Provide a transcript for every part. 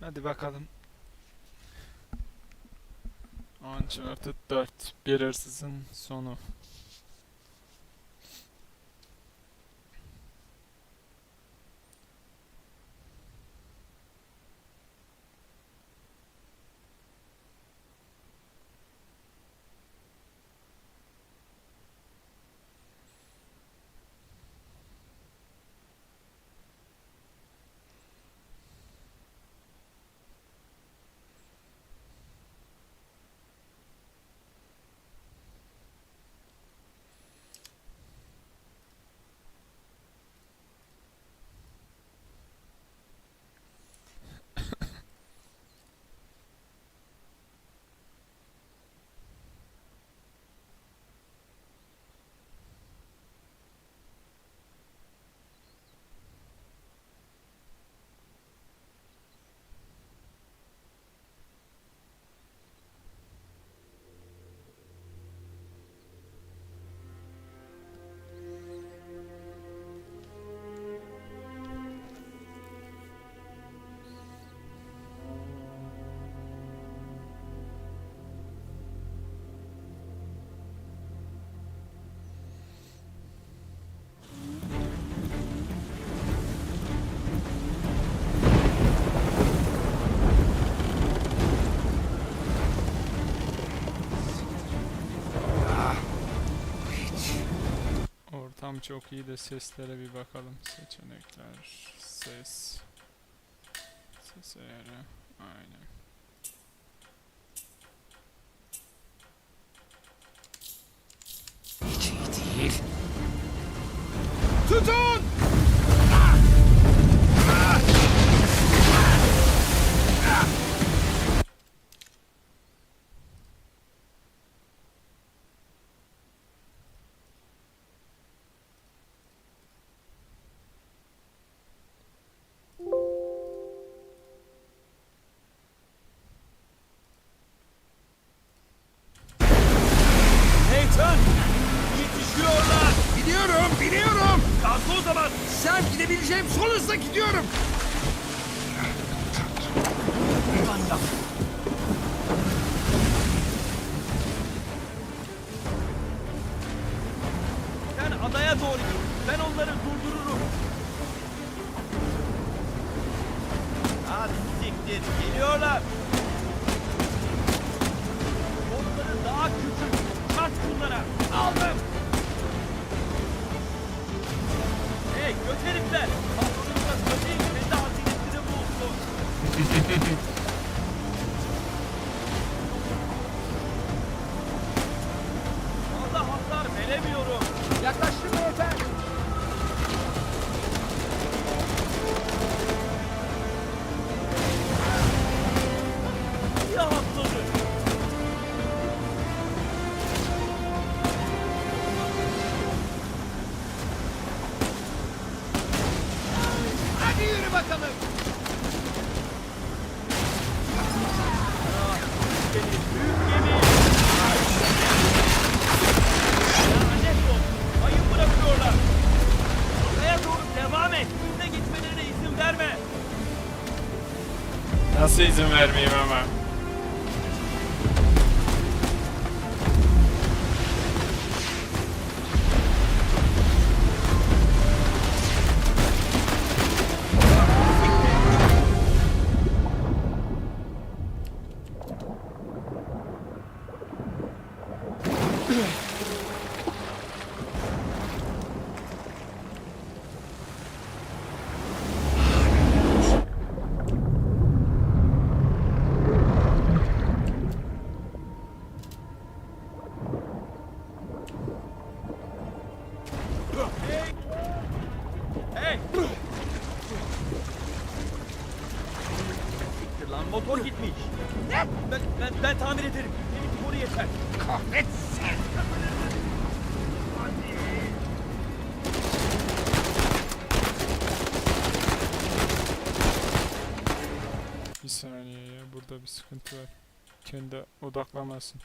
Hadi bakalım. 14 4 bir hırsızın sonu. Tam çok iyi de seslere bir bakalım. Seçenekler, ses, ses ayarı, aynen. Hiç iyi değil. Tutun! Gaza gidiyorum. Hehehehe vermeyeyim Burada bir sıkıntı var. Kendi odaklanmasın.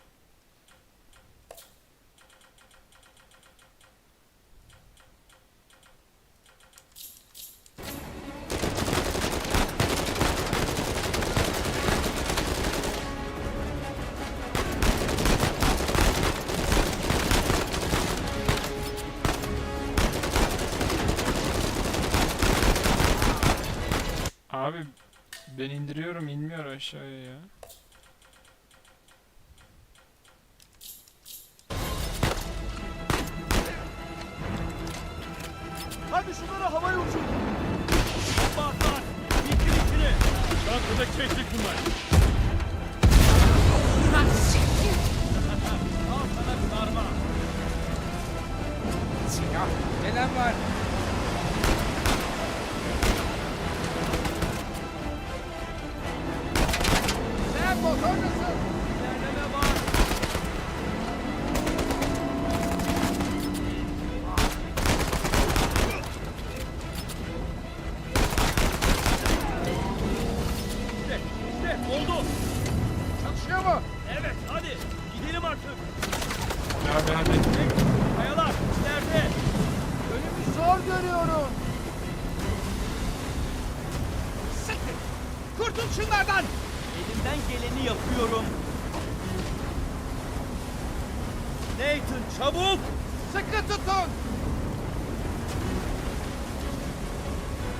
Ben indiriyorum inmiyor aşağıya ya. Hadi şunları havaya uçur. Bomba atlar. İndir içine. Çantada çektik bunlar. Nathan çabuk. Sıkı tutun.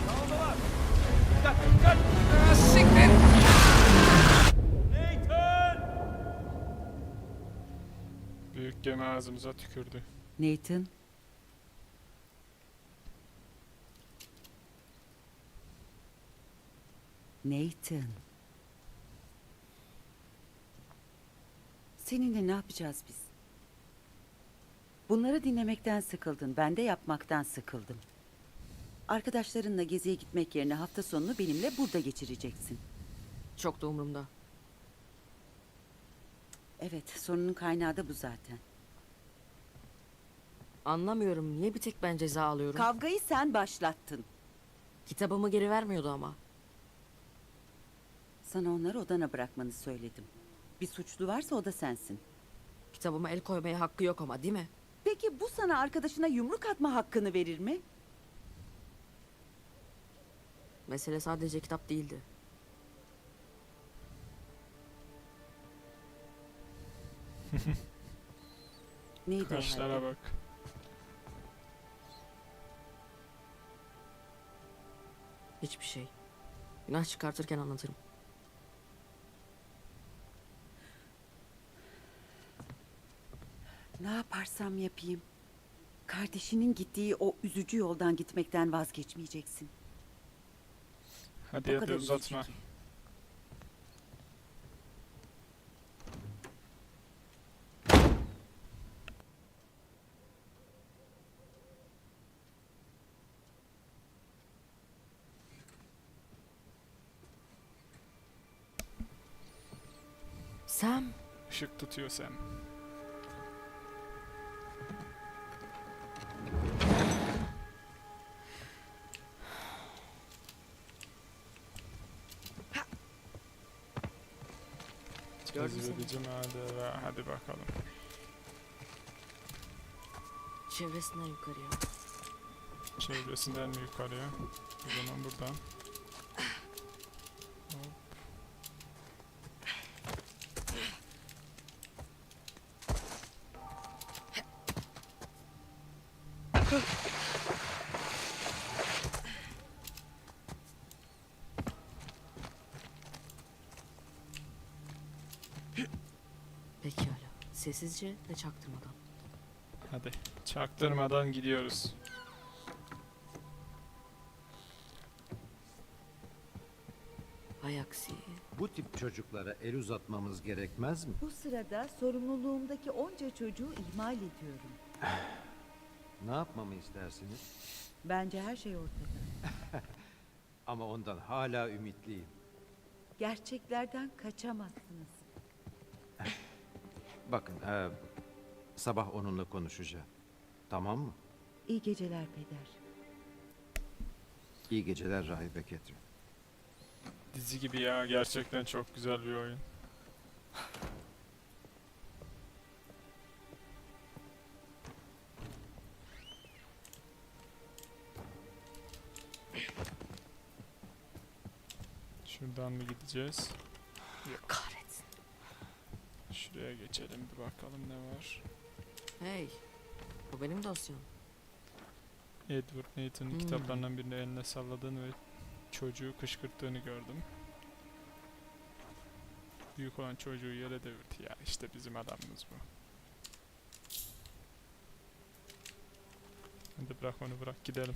Sağdalar. Dikkat dikkat. Aa, siktir. Nathan. Büyük gemi ağzımıza tükürdü. Nathan. Nathan. Seninle ne yapacağız biz? Bunları dinlemekten sıkıldın. Ben de yapmaktan sıkıldım. Arkadaşlarınla geziye gitmek yerine hafta sonunu benimle burada geçireceksin. Çok da umurumda. Evet, sorunun kaynağı da bu zaten. Anlamıyorum niye bir tek ben ceza alıyorum. Kavgayı sen başlattın. Kitabımı geri vermiyordu ama. Sana onları odana bırakmanı söyledim. Bir suçlu varsa o da sensin. Kitabıma el koymaya hakkı yok ama değil mi? Peki bu sana arkadaşına yumruk atma hakkını verir mi? Mesele sadece kitap değildi. Neydi o Kaşlara halde? bak. Hiçbir şey. Günah çıkartırken anlatırım. Ne yaparsam yapayım. Kardeşinin gittiği o üzücü yoldan gitmekten vazgeçmeyeceksin. Hadi O hadi kadar uzatma. üzücü ki. Sam. Işık tutuyor sen. Cezbedici macera. Hadi bakalım. Çevresinden yukarıya. Çevresinden mi yukarıya? O zaman buradan. Hop. Pekala. Sessizce ve çaktırmadan. Hadi. Çaktırmadan gidiyoruz. Hay aksi. Bu tip çocuklara el uzatmamız gerekmez mi? Bu sırada sorumluluğumdaki onca çocuğu ihmal ediyorum. Ne yapmamı istersiniz? Bence her şey ortada. Ama ondan hala ümitliyim. Gerçeklerden kaçamazsınız. Bakın, e, sabah onunla konuşacağım. Tamam mı? İyi geceler peder. İyi geceler Rahibe Ketrin. Dizi gibi ya. Gerçekten çok güzel bir oyun. Şuradan mı gideceğiz? Kahretsin. Şuraya geçelim bir bakalım ne var. Hey. Bu benim dosyam. Edward Nathan'ın Hmm. kitaplarından birini eline salladığın ve çocuğu kışkırttığını gördüm. Büyük olan çocuğu yere devirdi ya işte bizim adamımız bu. Hadi bırak onu bırak gidelim.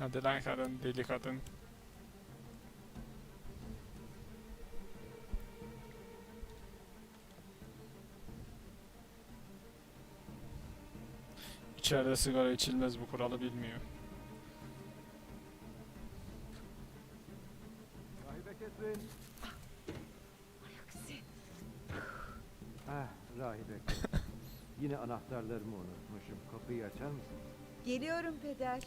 Hadi lan kadın deli kadın. İçeride sigara içilmez bu kuralı bilmiyor. Rahibe Ketrin. Ah, rahibe. Yine anahtarlarımı unutmuşum. Kapıyı açar mısın? Geliyorum peder.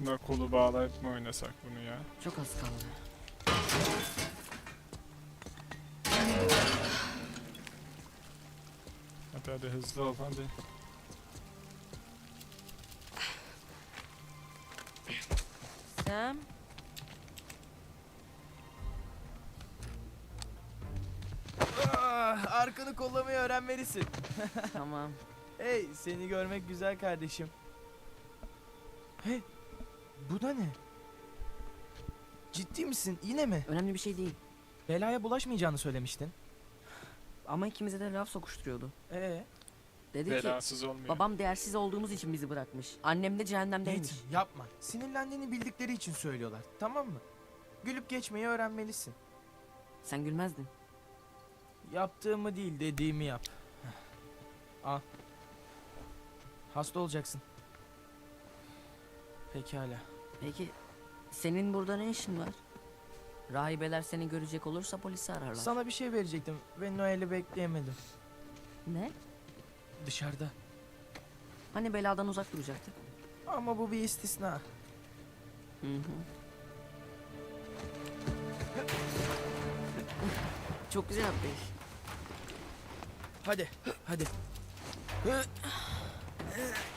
Aslında kolu bağlayıp mı oynasak bunu ya? Çok az kaldı. Hadi hadi hızlı ol hadi. Sam. Ah, arkanı kollamayı öğrenmelisin. tamam. Hey, seni görmek güzel kardeşim. Hey, bu da ne? Ciddi misin? Yine mi? Önemli bir şey değil. Belaya bulaşmayacağını söylemiştin. Ama ikimize de laf sokuşturuyordu. Ee, Dedi ki Belasız olmuyor. babam değersiz olduğumuz için bizi bırakmış. Annem de cehennemdeymiş. Nathan, yapma. Sinirlendiğini bildikleri için söylüyorlar. Tamam mı? Gülüp geçmeyi öğrenmelisin. Sen gülmezdin. Yaptığımı değil, dediğimi yap. Al. Hasta olacaksın. Pekala. Peki senin burada ne işin var? Rahibeler seni görecek olursa polisi ararlar. Sana bir şey verecektim ve Noel'i bekleyemedim. Ne? Dışarıda. Hani beladan uzak duracaktık? Ama bu bir istisna. Hı hı. Çok güzel atlayış. Hadi, hadi.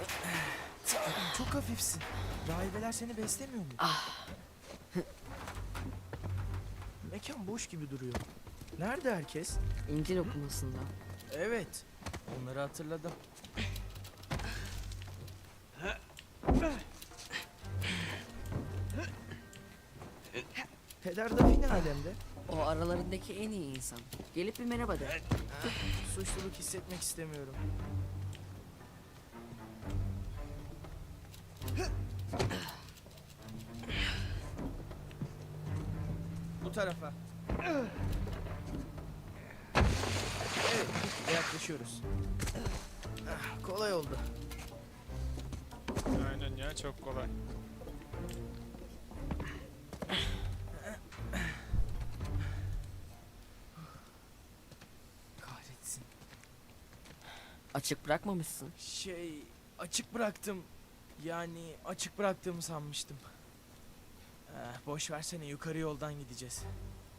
Çok hafifsin. Rahibeler seni beslemiyor mu? Mekan boş gibi duruyor. Nerede herkes? İncil okumasında. Evet, onları hatırladım. Peder Dafi ne alemde? O aralarındaki en iyi insan. Gelip bir merhaba de. Suçluluk hissetmek istemiyorum. Bu tarafa. Evet, yaklaşıyoruz. Ah, Kolay oldu. Aynen ya çok kolay. Kahretsin. Açık bırakmamışsın. Şey, açık bıraktım. Yani açık bıraktığımı sanmıştım. Eh, boş versene yukarı yoldan gideceğiz.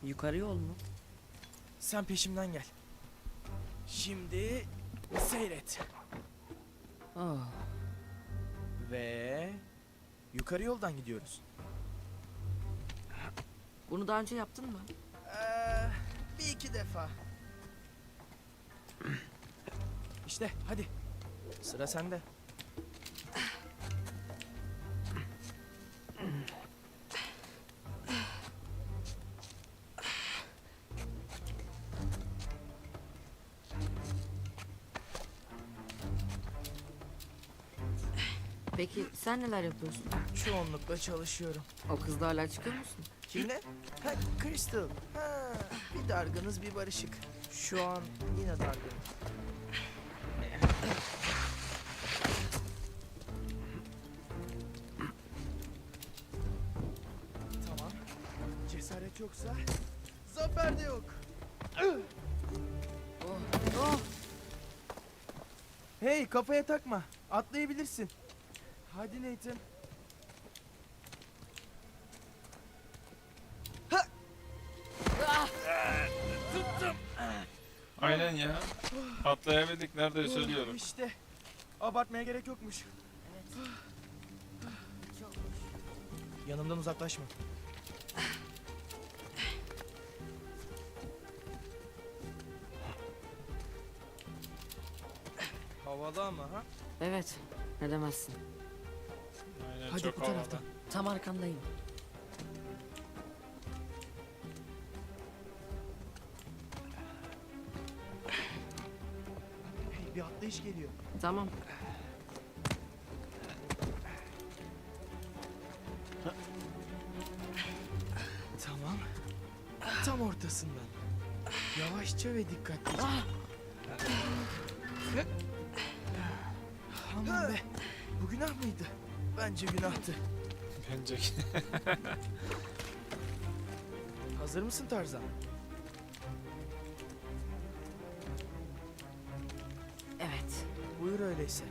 Yukarı yol mu? Sen peşimden gel. Şimdi seyret. Ah, Ve yukarı yoldan gidiyoruz. bunu daha önce yaptın mı? Ee, bir iki defa. İşte hadi. Sıra sende. Sen neler yapıyorsun? Çoğunlukla çalışıyorum. O kızla hala çıkıyor musun? Kimle? Ha, Crystal. Ha, bir dargınız bir barışık. Şu an yine dargın. Tamam. Cesaret yoksa zafer de yok. Oh, Hey kafaya takma. Atlayabilirsin. Hadi Nathan. Aynen ya. Atlayabildik nerede söylüyorum. İşte. Abartmaya gerek yokmuş. Yanımdan uzaklaşma. Havalı ama ha? evet. Ne demezsin. Hadi çok bu taraftan. havalı. Tam arkandayım. Hey bir atlayış geliyor. Tamam. Tamam. Tam ortasından. Yavaşça ve dikkatlice. Aman be. Bu günah mıydı? Bence günahtı. Bence Hazır mısın Tarzan? Evet. Buyur öyleyse.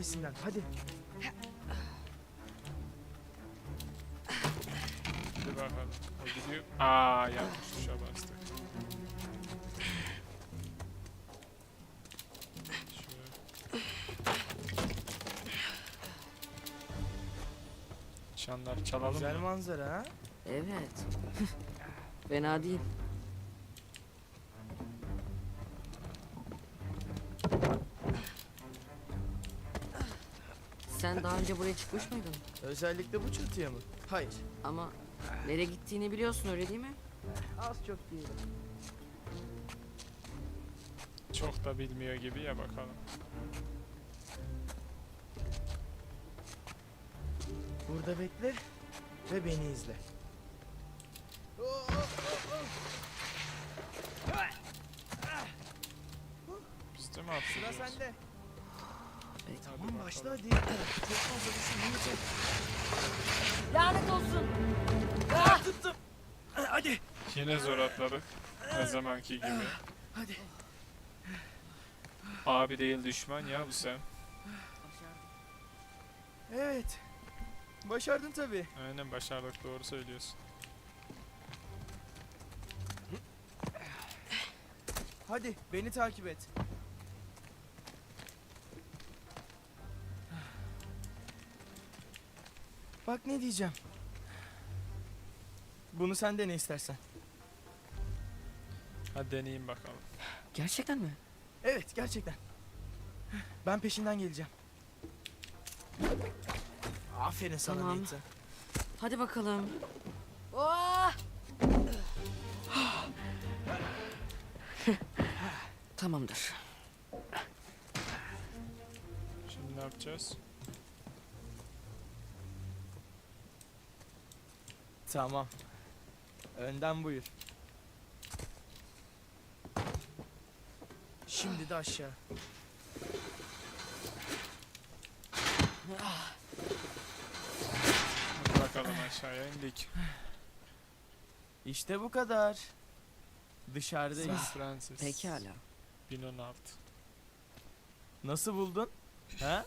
Kulesinden hadi. Bir bakalım. O gidiyor. Aa yanlış tuşa bastık. Şöyle. Çanlar çalalım Güzel mı? manzara ha? Evet. Fena değil. Sen daha önce buraya çıkmış mıydın? Özellikle bu çatıya mı? Hayır. Ama nereye gittiğini biliyorsun öyle değil mi? Az çok değil. Çok da bilmiyor gibi ya bakalım. Burada bekle ve beni izle. Üstüme Sıra atlıyoruz. sende. Tamam başla hadi. Çok fazla düşünmeyecek. Lanet olsun. Tuttum. Hadi. Yine zor atladık. Her zamanki gibi. Hadi. Abi değil düşman ya bu sen. Evet. Başardın tabii. Aynen başardık doğru söylüyorsun. Hadi beni takip et. Bak ne diyeceğim. Bunu sen de ne istersen. Hadi deneyeyim bakalım. Gerçekten mi? Evet gerçekten. Ben peşinden geleceğim. Aferin sana Tamam. Nathan. Hadi bakalım. Oh! Tamamdır. Şimdi ne yapacağız? Tamam. Önden buyur. Şimdi de aşağı. Hadi bakalım aşağıya indik. İşte bu kadar. Dışarıdayız. St. Francis. Pekala. 1016. Nasıl buldun? Ha?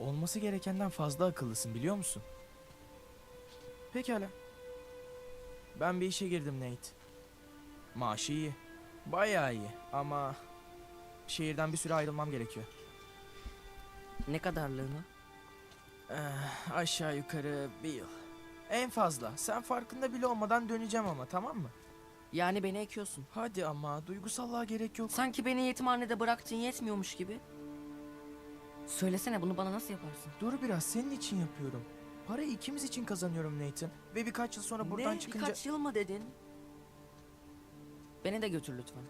Olması gerekenden fazla akıllısın biliyor musun? Pekala. Ben bir işe girdim Nate. Maaşı iyi. Bayağı iyi ama şehirden bir süre ayrılmam gerekiyor. Ne kadarlığını? Eh, aşağı yukarı bir yıl. En fazla. Sen farkında bile olmadan döneceğim ama tamam mı? Yani beni ekiyorsun. Hadi ama duygusallığa gerek yok. Sanki beni yetimhanede bıraktığın yetmiyormuş gibi. Söylesene bunu bana nasıl yaparsın? Dur biraz senin için yapıyorum. Parayı ikimiz için kazanıyorum Nathan. Ve birkaç yıl sonra buradan ne? çıkınca... Birkaç yıl mı dedin? Beni de götür lütfen.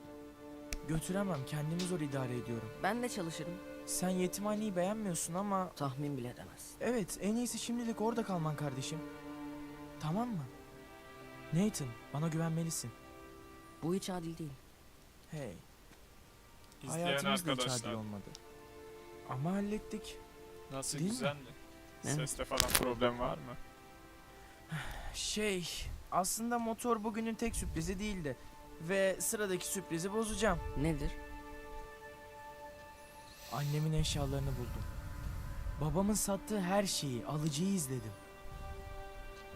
Götüremem kendimi zor idare ediyorum. Ben de çalışırım. Sen yetimhaneyi beğenmiyorsun ama... Tahmin bile edemezsin. Evet en iyisi şimdilik orada kalman kardeşim. Tamam mı? Nathan bana güvenmelisin. Bu hiç adil değil. Hey. İzleyen Hayatımız da hiç adil arkadaşlar olmadı. Ama hallettik. nasıl Değil mi? güzel mi? Evet. Seste falan problem var mı? Şey, aslında motor bugünün tek sürprizi değildi. Ve sıradaki sürprizi bozacağım. Nedir? Annemin eşyalarını buldum. Babamın sattığı her şeyi, alıcıyı izledim.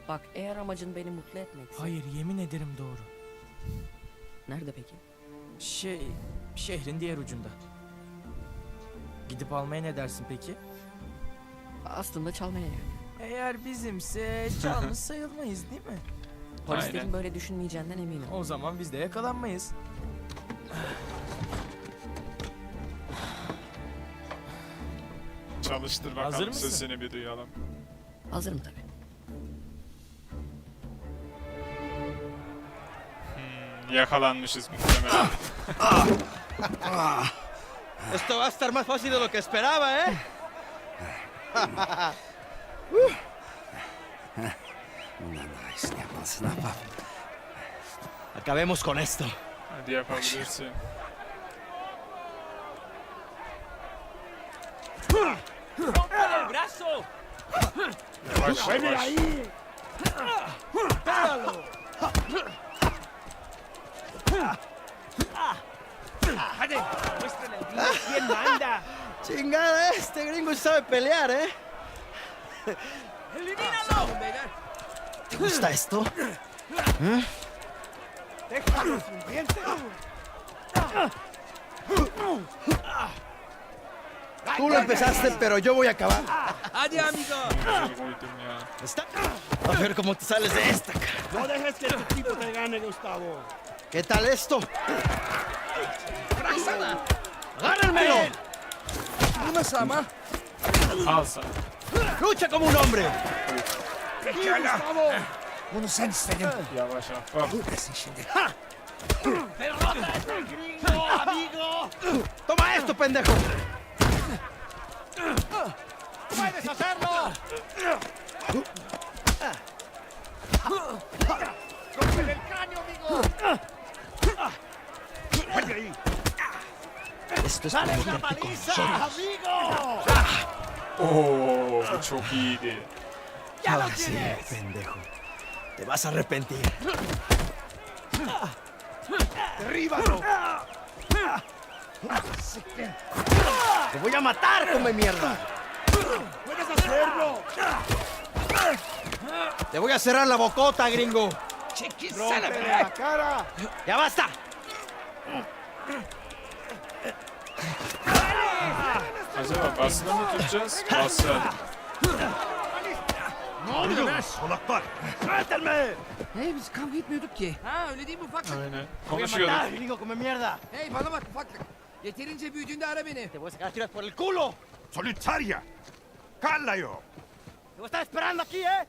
Bak eğer amacın beni mutlu etmekse. Hayır, yemin ederim doğru. Nerede peki? Şey, şehrin diğer ucunda. Gidip almaya ne dersin peki? Aslında çalmaya yani. Eğer bizimse çalmış sayılmayız değil mi? Polislerin Aynen. böyle düşünmeyeceğinden eminim. O zaman biz de yakalanmayız. Çalıştır Hazır bakalım mısın? sesini bir duyalım. Hazırım tabii. Hmm, yakalanmışız muhtemelen. Esto va a estar más fácil de lo que esperaba, ¿eh? Acabemos con esto. ¡El brazo! Yavaş yavaş. ¡Muéstrale al gringo quién manda! Chingada, este gringo sabe pelear, ¿eh? ¡Elimínalo! ¿Te gusta esto? ¡Déjalo sin dientes! Tú lo empezaste, pero yo voy a acabar. Hadi amigo. A ver cómo te sales de esta, cara. No dejes que este tipo te gane, Gustavo. ¿Qué tal esto? ¡Agárrenmelo! Nasıl ama? Al sana. ¡Lucha como un hombre! Bunu sen istedin. Yavaş ahbap. ¡Toma esto, pendejo! ¡Puedes hacerlo! ¡Rómpele el cráneo, amigo! Esto es para meterte con nosotros. Oo bu çok iyiydi. Ahora sí, pendejo. Te vas a arrepentir. ¡Derríbalo! ¡Te voy a matar, come mierda! ¡Puedes hacerlo! ¡Te voy a cerrar la bocota, gringo! ¡Chiquisana, la cara! ¡Ya basta! Acaba basılı mı tutacağız? Basın. ¡Solaklar! ¡Suéltenme! Hey biz kavga etmiyorduk ki. Ha öyle değil mi ufaklık? Aynen. ¡Te voy a Konuşuyorduk. Hey bana bak ufaklık. Yeterince büyüdüğünde ara beni. ¡Te voy a sacar tiras por el culo! ¡Solitaria! ¡Cállayo! ¡Te voy a estar esperando aquí, eh!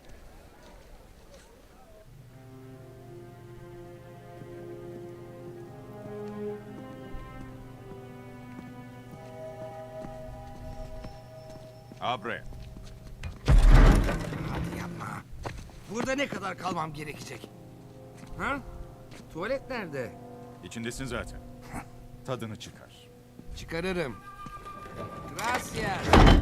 Ha buraya. Hadi yapma. Burada ne kadar kalmam gerekecek? Ha? Tuvalet nerede? İçindesin zaten. Tadını çıkar. Çıkarırım. Gracias.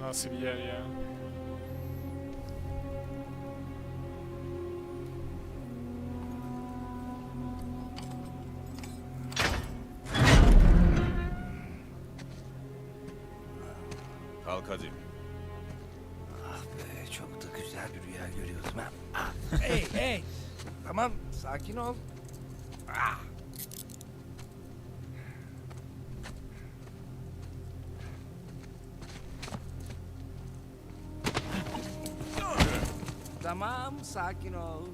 Nasıl bir yer ya? Kalk hadi. Ah be çok da güzel bir rüya görüyordum ha. Ah, hey hey. Tamam sakin ol. Ah. Tamam sakin ol.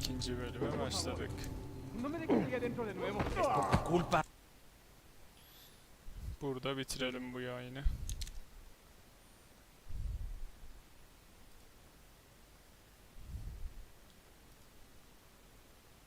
İkinci bölüme başladık. Burada bitirelim bu yayını.